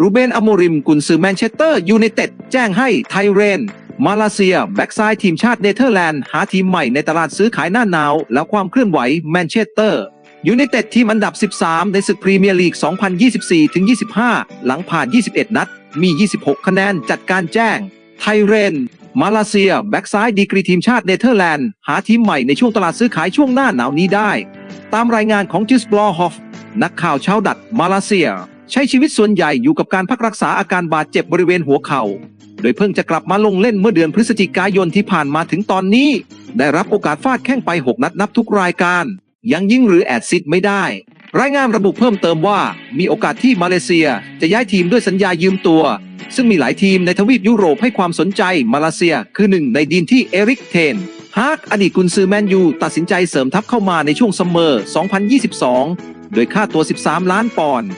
รูเบนอโมริมกุนซือแมนเชสเตอร์ยูไนเต็ดแจ้งให้ไทเรน มาเลเซีย แบ็กซ้ายทีมชาติเนเธอร์แลนด์ หาทีมใหม่ในตลาดซื้อขายหน้าหนาว และความเคลื่อนไหวแมนเชสเตอร์ยูไนเต็ดทีมอันดับ 13 ในศึกพรีเมียร์ลีก 2024-25 หลังผ่าน 21 นัด มี 26 คะแนนจัดการแจ้ง ไทเรน มาเลเซีย แบ็กซ้ายดีกรีทีมชาติเนเธอร์แลนด์ หาทีมใหม่ในช่วงตลาดซื้อขายช่วงหน้าหนาวนี้ได้ ตามรายงานของจิสบลอฮอฟ นักข่าวชาวดัตมาเลเซีย ใช้ชีวิตส่วนใหญ่อยู่กับการพักรักษาอาการบาดเจ็บบริเวณหัวเข่า โดยเพิ่งจะกลับมาลงเล่นเมื่อเดือนพฤศจิกายนที่ผ่านมาถึงตอนนี้ ได้รับโอกาสฟาดแข้งไป 6 นัดนับทุกรายการ ยังยิ่งหรือแอดซิดไม่ได้ รายงานระบุเพิ่มเติมว่า มีโอกาสที่มาเลเซียจะย้ายทีมด้วยสัญญายืมตัว ซึ่งมีหลายทีมในทวีปยุโรปให้ความสนใจมาเลเซีย คือหนึ่งในดีนที่เอริกเทนฮากอดีตกุนซือแมนยูตัดสินใจเสริมทัพเข้ามาในช่วงซัมเมอร์ 2022 โดยค่าตัว 13 ล้านปอนด์